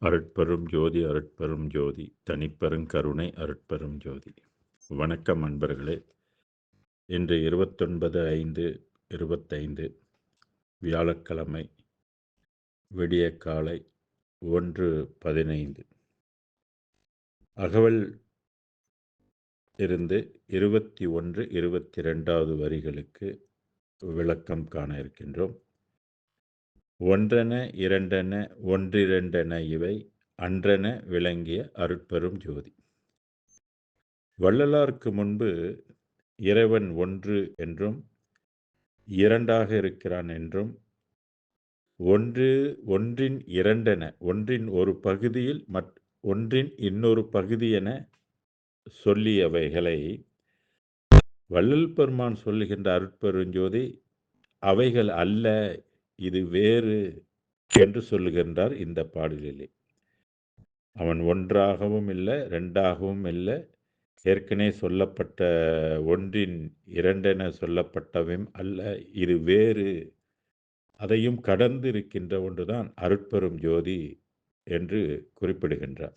அருட்பெரும் ஜோதி அருட்பெரும் ஜோதி. தனிப்பெருங்கருணை அருட்பெரும் ஜோதி. வணக்கம் அன்பர்களே. இன்று இருபத்தொன்பது ஐந்து இருபத்தைந்து வியாழக்கிழமை விடிய காலை ஒன்று பதினைந்து. அகவல் இருந்து இருபத்தி ஒன்று இருபத்தி ரெண்டாவது வரிகளுக்கு விளக்கம் காண இருக்கின்றோம். ஒன்றென இரண்டென ஒன்றிரண்டென இவை அன்றென விளங்கிய அருட்பெரும் ஜோதி. வள்ளலாருக்கு முன்பு இறைவன் ஒன்று என்றும் இரண்டாக இருக்கிறான் என்றும் ஒன்று ஒன்றின் இரண்டென ஒன்றின் ஒரு பகுதியில் மற் ஒன்றின் இன்னொரு பகுதி என சொல்லியவைகளை வள்ளல் பெருமான் சொல்லுகின்ற அருட்பெருஞ்சோதி அவைகள் அல்ல இது வேறு என்று சொல்லுகின்றார் இந்த பாடலிலே. அவன் ஒன்றாகவும் இல்லை ரெண்டாகவும் இல்லை. ஏற்கனவே சொல்லப்பட்ட ஒன்றின் இரண்டென சொல்லப்பட்டவையும் அல்ல இது வேறு. அதையும் கடந்து இருக்கின்ற ஒன்றுதான் அருட்பெரும் ஜோதி என்று குறிப்பிடுகின்றார்.